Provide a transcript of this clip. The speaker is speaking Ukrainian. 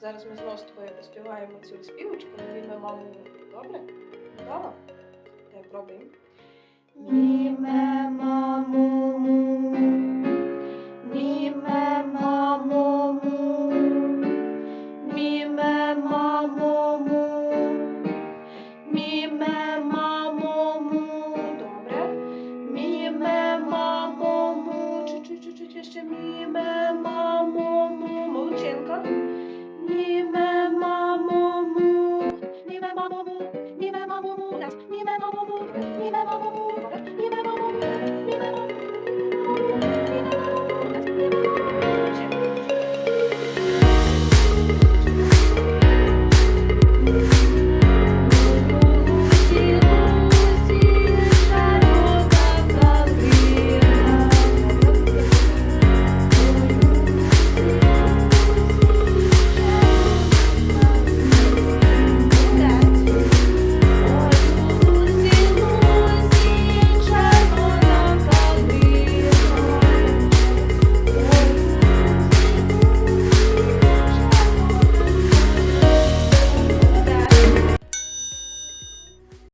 Зараз ми знову з тобою поспіваємо цю співочку, ми маму. Добре? Готова? Пробуємо. podcast.